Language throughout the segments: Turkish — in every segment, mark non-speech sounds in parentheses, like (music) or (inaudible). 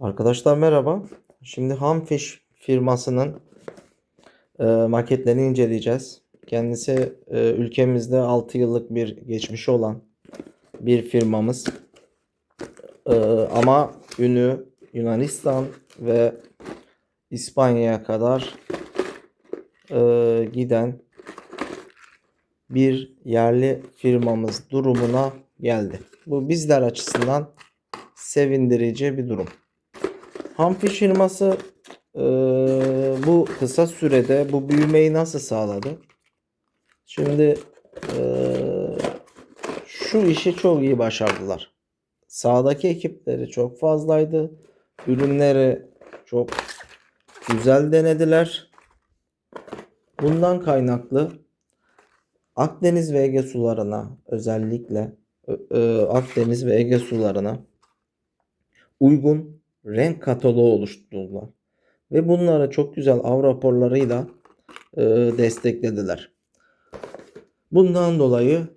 Arkadaşlar merhaba. Şimdi Hamfish firmasının e, maketlerini inceleyeceğiz. Kendisi e, ülkemizde 6 yıllık bir geçmişi olan bir firmamız. E, ama ünü Yunanistan ve İspanya'ya kadar e, giden bir yerli firmamız durumuna geldi. Bu bizler açısından sevindirici bir durum. Hamfi firması e, bu kısa sürede bu büyümeyi nasıl sağladı? Şimdi e, şu işi çok iyi başardılar. Sağdaki ekipleri çok fazlaydı. Ürünleri çok güzel denediler. Bundan kaynaklı Akdeniz ve Ege sularına özellikle e, Akdeniz ve Ege sularına uygun renk kataloğu oluşturdular. Ve bunları çok güzel av raporlarıyla e, desteklediler. Bundan dolayı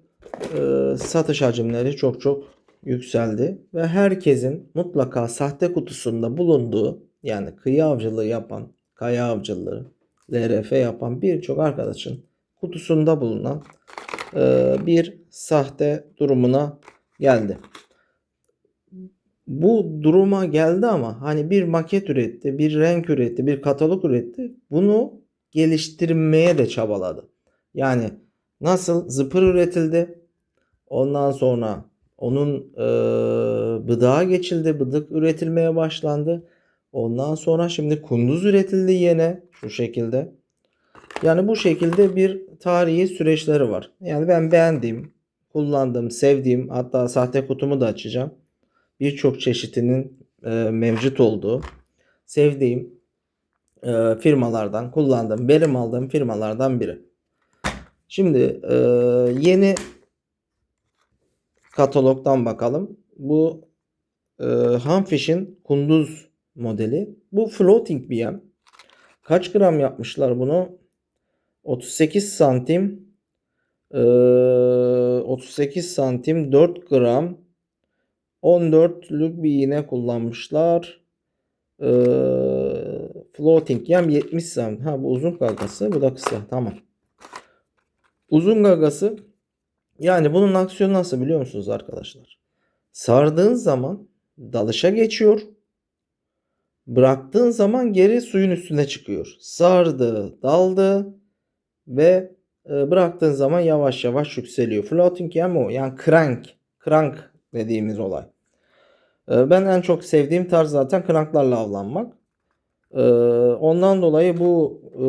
e, satış hacimleri çok çok yükseldi ve herkesin mutlaka sahte kutusunda bulunduğu yani kıyı avcılığı yapan, kaya avcılığı, LRF yapan birçok arkadaşın kutusunda bulunan e, bir sahte durumuna geldi bu duruma geldi ama hani bir maket üretti, bir renk üretti, bir katalog üretti. Bunu geliştirmeye de çabaladı. Yani nasıl zıpır üretildi. Ondan sonra onun e, bıdağa geçildi. Bıdık üretilmeye başlandı. Ondan sonra şimdi kunduz üretildi yine şu şekilde. Yani bu şekilde bir tarihi süreçleri var. Yani ben beğendiğim, kullandığım, sevdiğim hatta sahte kutumu da açacağım birçok çeşitinin e, mevcut olduğu sevdiğim e, firmalardan kullandığım, verim aldığım firmalardan biri. Şimdi e, yeni katalogdan bakalım. Bu e, Hanfish'in kunduz modeli. Bu floating BM. Kaç gram yapmışlar bunu? 38 santim e, 38 santim 4 gram 14'lük bir iğne kullanmışlar. Ee, floating yem 70 santim. Ha bu uzun gagası bu da kısa. Tamam. Uzun gagası yani bunun aksiyonu nasıl biliyor musunuz arkadaşlar? Sardığın zaman dalışa geçiyor. Bıraktığın zaman geri suyun üstüne çıkıyor. Sardı, daldı ve e, bıraktığın zaman yavaş yavaş yükseliyor. Floating yem o. Yani crank. Crank dediğimiz olay. Ee, ben en çok sevdiğim tarz zaten kranklarla avlanmak. Ee, ondan dolayı bu e,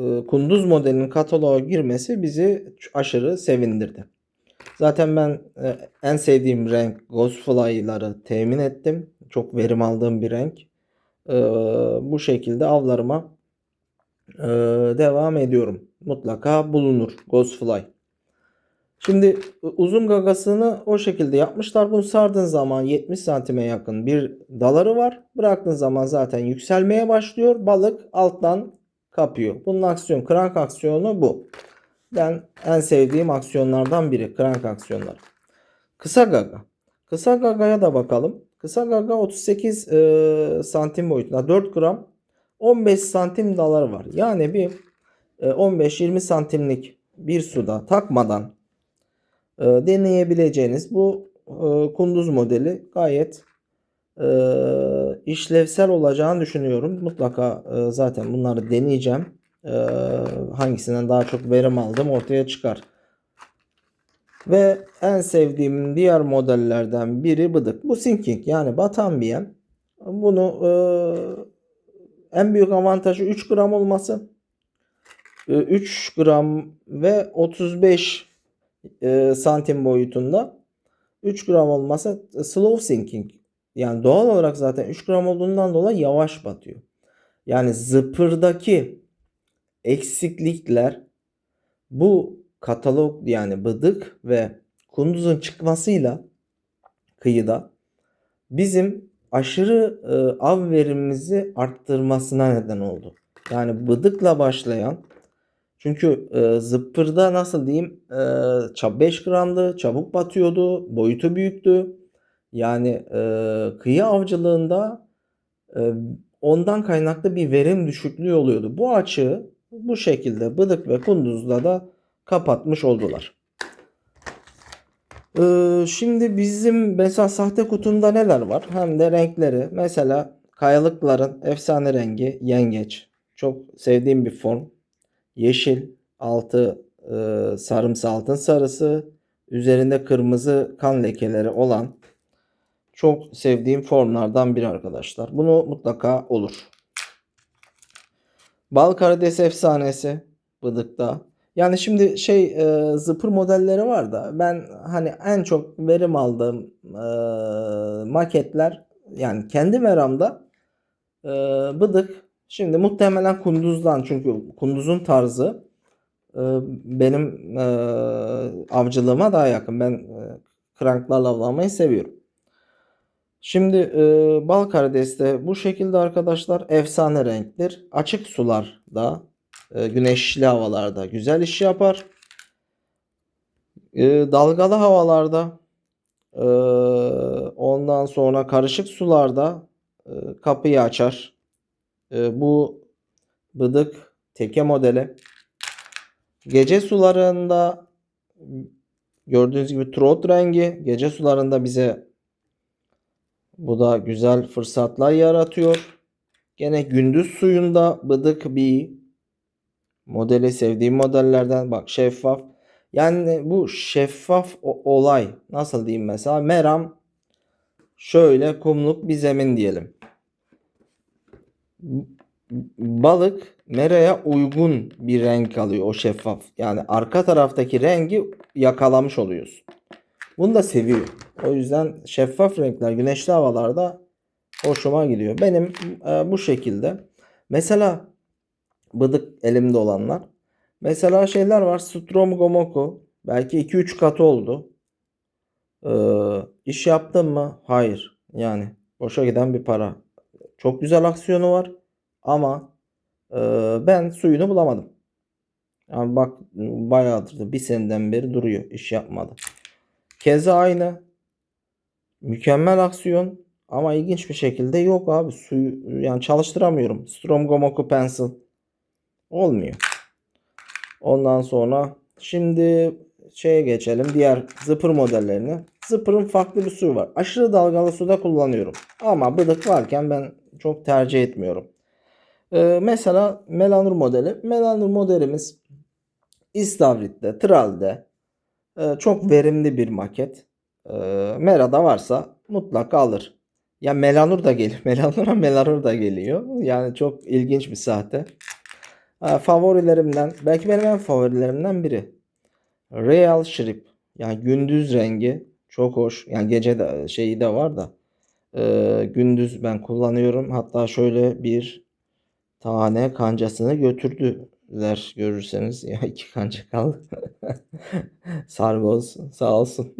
e, kunduz modelinin kataloğa girmesi bizi aşırı sevindirdi. Zaten ben e, en sevdiğim renk Ghostfly'ları temin ettim. Çok verim aldığım bir renk. Ee, bu şekilde avlarıma devam ediyorum. Mutlaka bulunur Ghostfly. Şimdi uzun gagasını o şekilde yapmışlar. Bunu sardığın zaman 70 santime yakın bir daları var. Bıraktığın zaman zaten yükselmeye başlıyor. Balık alttan kapıyor. Bunun aksiyon, krank aksiyonu bu. Ben en sevdiğim aksiyonlardan biri. Krank aksiyonları. Kısa gaga. Kısa gagaya da bakalım. Kısa gaga 38 e, santim boyutunda 4 gram 15 santim daları var. Yani bir e, 15-20 santimlik bir suda takmadan e, deneyebileceğiniz bu e, kunduz modeli gayet e, işlevsel olacağını düşünüyorum. Mutlaka e, zaten bunları deneyeceğim. E, hangisinden daha çok verim aldım ortaya çıkar. Ve en sevdiğim diğer modellerden biri bıdık. Bu sinking yani batan bir yem. Bunu e, en büyük avantajı 3 gram olması. E, 3 gram ve 35 e, santim boyutunda 3 gram olmasa slow sinking yani doğal olarak zaten 3 gram olduğundan dolayı yavaş batıyor. Yani zıpırdaki eksiklikler bu katalog yani bıdık ve kunduzun çıkmasıyla kıyıda bizim aşırı e, av verimimizi arttırmasına neden oldu. Yani bıdıkla başlayan çünkü e, zıppırda nasıl diyeyim e, 5 gramdı çabuk batıyordu boyutu büyüktü. Yani e, kıyı avcılığında Ee, ondan kaynaklı bir verim düşüklüğü oluyordu. Bu açığı bu şekilde Bıdık ve Kunduz'da da kapatmış oldular. Ee, şimdi bizim mesela sahte kutumda neler var? Hem de renkleri. Mesela kayalıkların efsane rengi yengeç. Çok sevdiğim bir form. Yeşil, altı e, sarımsı altın sarısı, üzerinde kırmızı kan lekeleri olan çok sevdiğim formlardan biri arkadaşlar. Bunu mutlaka olur. Bal karides efsanesi Bıdık'ta. Yani şimdi şey e, zıpır modelleri var da ben hani en çok verim aldığım e, maketler yani kendi meramda e, Bıdık. Şimdi muhtemelen Kunduz'dan çünkü Kunduz'un tarzı e, benim e, avcılığıma daha yakın. Ben e, kranklarla avlamayı seviyorum. Şimdi e, bal karideste bu şekilde arkadaşlar efsane renktir. Açık sularda güneşli havalarda güzel iş yapar. Dalgalı havalarda ondan sonra karışık sularda kapıyı açar. E, bu bıdık teke modeli. Gece sularında gördüğünüz gibi trot rengi gece sularında bize bu da güzel fırsatlar yaratıyor. Gene gündüz suyunda bıdık bir modeli sevdiğim modellerden bak şeffaf. Yani bu şeffaf olay nasıl diyeyim mesela meram şöyle kumluk bir zemin diyelim. Balık meraya uygun bir renk alıyor o şeffaf. Yani arka taraftaki rengi yakalamış oluyorsun. Bunu da seviyor. O yüzden şeffaf renkler güneşli havalarda hoşuma gidiyor. Benim e, bu şekilde. Mesela bıdık elimde olanlar. Mesela şeyler var. Strom Gomoku. Belki 2-3 katı oldu. Ee, iş yaptım mı? Hayır. Yani boşa giden bir para. Çok güzel aksiyonu var. Ama e, ben suyunu bulamadım. Yani bak bayağıdır bir seneden beri duruyor. iş yapmadı. Keza aynı. Mükemmel aksiyon. Ama ilginç bir şekilde yok abi. Suyu yani çalıştıramıyorum. Strom Gomoku Pencil. Olmuyor. Ondan sonra şimdi şeye geçelim. Diğer zıpır modellerine. Zıpırın farklı bir suyu var. Aşırı dalgalı suda kullanıyorum. Ama bıdık varken ben çok tercih etmiyorum. Ee, mesela Melanur modeli. Melanur modelimiz İstavrit'te, Tral'de e, çok verimli bir maket. E, Mera'da varsa mutlaka alır. Ya Melanur da geliyor. (laughs) Melanur'a Melanur da geliyor. Yani çok ilginç bir sahte. E, favorilerimden belki benim en favorilerimden biri. Real Shrimp. Yani gündüz rengi çok hoş. Yani gece de şeyi de var da. E, gündüz ben kullanıyorum. Hatta şöyle bir tane kancasını götürdüler görürseniz. (laughs) Ya iki kanca kaldı. (laughs) Sargoz sağ olsun.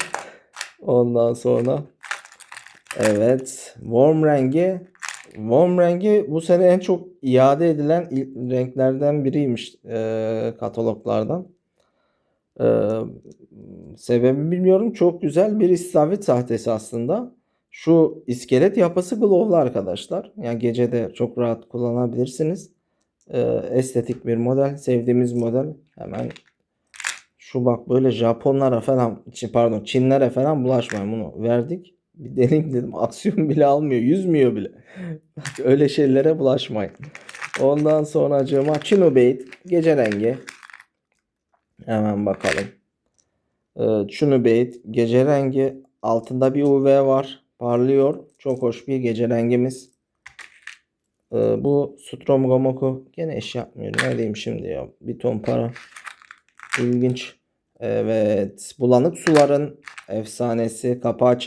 (laughs) Ondan sonra evet warm rengi warm rengi bu sene en çok iade edilen renklerden biriymiş e, kataloglardan. E, sebebi bilmiyorum. Çok güzel bir istavrit sahtesi aslında. Şu iskelet yapısı glow'lu arkadaşlar. Yani gece de çok rahat kullanabilirsiniz. Ee, estetik bir model. Sevdiğimiz model. Hemen şu bak böyle Japonlara falan pardon Çinlere falan bulaşmayın bunu verdik. Bir deneyim dedim. (laughs) Aksiyon bile almıyor. Yüzmüyor bile. (laughs) Öyle şeylere bulaşmayın. Ondan sonra acıma Chinubate gece rengi. Hemen bakalım. Ee, Chinubate gece rengi altında bir UV var. Parlıyor. Çok hoş bir gece rengimiz. Ee, bu Strom Gomoku gene iş yapmıyor. Ne diyeyim şimdi ya. Bir ton para. İlginç. Evet. Bulanık suların efsanesi. Kapı.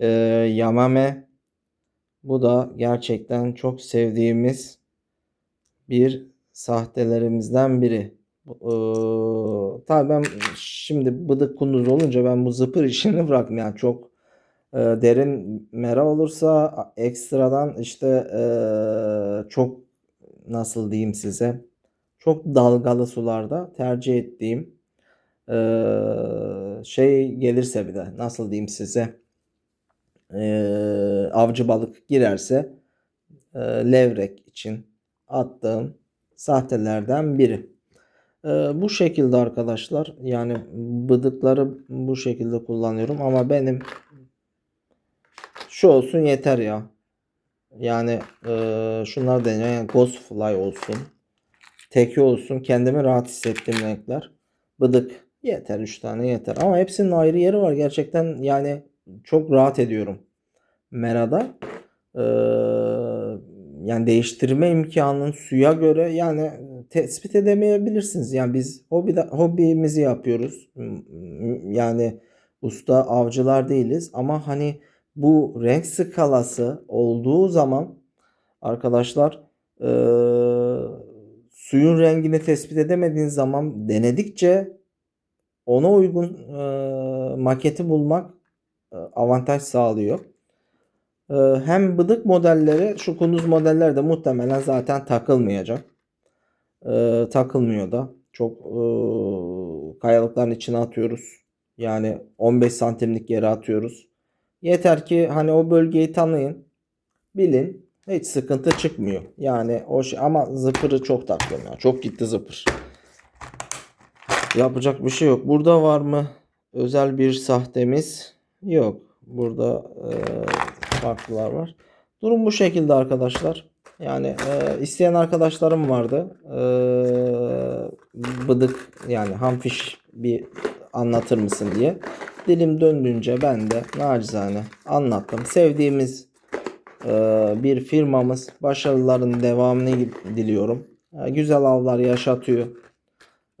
Ee, Yamame. Bu da gerçekten çok sevdiğimiz bir sahtelerimizden biri. Ee, tabii ben şimdi bıdık kunduz olunca ben bu zıpır işini (laughs) bıraktım. Yani çok e, derin mera olursa ekstradan işte e, çok nasıl diyeyim size çok dalgalı sularda tercih ettiğim e, şey gelirse bir de nasıl diyeyim size eee, avcı balık girerse eee, levrek için attığım sahtelerden biri. Eee, bu şekilde arkadaşlar yani bıdıkları bu şekilde kullanıyorum ama benim şu olsun yeter ya. Yani eee şunlar deniyor yani Ghost olsun. Teki olsun. Kendimi rahat hissettiğim renkler. Bıdık. Yeter 3 tane yeter. Ama hepsinin ayrı yeri var. Gerçekten yani çok rahat ediyorum. Mera'da. Eee, yani değiştirme imkanının suya göre yani tespit edemeyebilirsiniz. Yani biz hobide, hobimizi yapıyoruz. Yani usta avcılar değiliz. Ama hani bu renk skalası olduğu zaman arkadaşlar eee, suyun rengini tespit edemediğiniz zaman denedikçe ona uygun eee, maketi bulmak e, avantaj sağlıyor. Eee, hem bıdık modelleri şu kunduz modeller de muhtemelen zaten takılmayacak. Eee, takılmıyor da. Çok eee, kayalıkların içine atıyoruz. Yani 15 santimlik yere atıyoruz. Yeter ki hani o bölgeyi tanıyın. Bilin. Hiç sıkıntı çıkmıyor. Yani o şey ama zıpırı çok takıyorum ya. Çok gitti zıpır. Yapacak bir şey yok. Burada var mı özel bir sahtemiz? Yok. Burada eee, farklılar var. Durum bu şekilde arkadaşlar. Yani eee, isteyen arkadaşlarım vardı. Eee, bıdık yani hamfiş bir anlatır mısın diye. Dilim döndüğünce ben de nacizane anlattım. Sevdiğimiz eee, bir firmamız. Başarıların devamını diliyorum. Eee, güzel avlar yaşatıyor.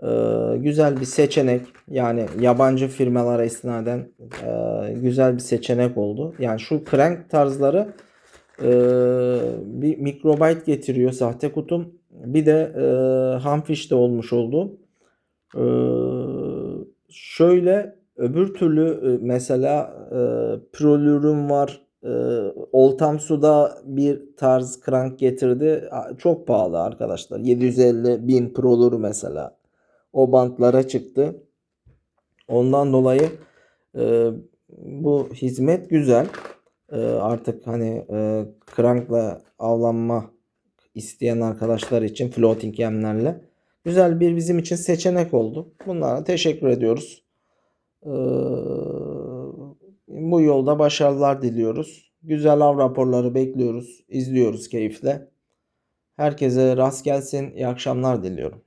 Eee, güzel bir seçenek. Yani yabancı firmalara istinaden eee, güzel bir seçenek oldu. Yani şu crank tarzları eee, bir microbyte getiriyor sahte kutum. Bir de eee hamfish de olmuş oldu. Eee, şöyle öbür türlü e, mesela eee Prolur'un var. Eee Oltam Su'da bir tarz crank getirdi. Çok pahalı arkadaşlar. 750 bin Prolur mesela. O bantlara çıktı. Ondan dolayı e, bu hizmet güzel. E, artık hani e, crankla avlanma isteyen arkadaşlar için floating yemlerle güzel bir bizim için seçenek oldu. Bunlara teşekkür ediyoruz. Bu yolda başarılar diliyoruz. Güzel av raporları bekliyoruz. izliyoruz keyifle. Herkese rast gelsin. İyi akşamlar diliyorum.